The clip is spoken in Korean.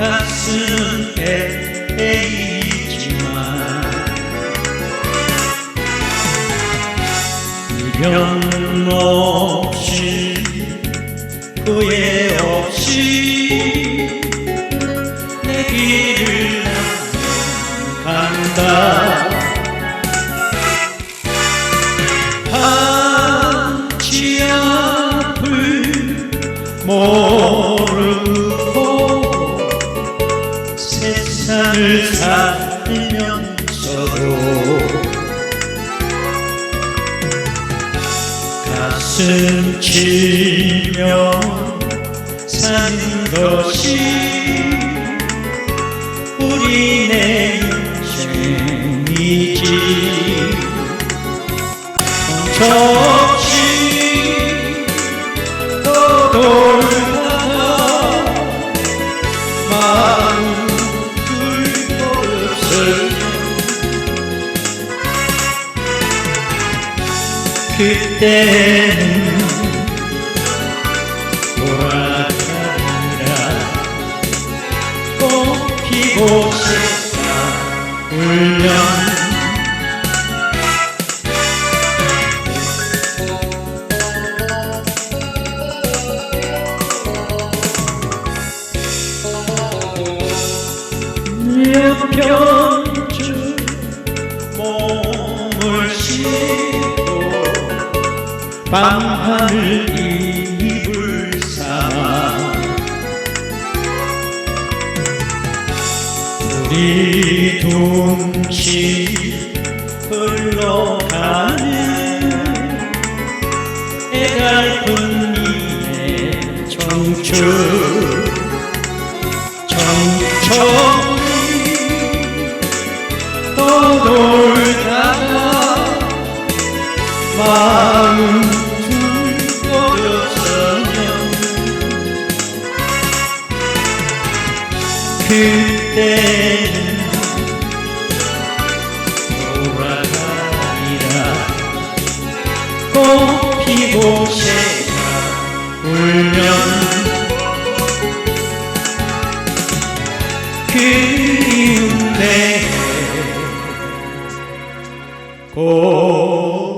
가슴은 있지만 미련 없이 후회 없이 내 길을 간다. 세상을 살면서도 가슴 치며 사는 것이 우리네 인생이지 그때는 돌아가느라 꽃 피고 싶다 울면 옆편줄 몸을 씻고 밤하늘 이불 삼아 우리 둥실 흘러가는 애달픈 이의 청춘 청춘 떠돌 마음 그때는 돌아가리라 꽃 피고 새가 울면 그리움에 고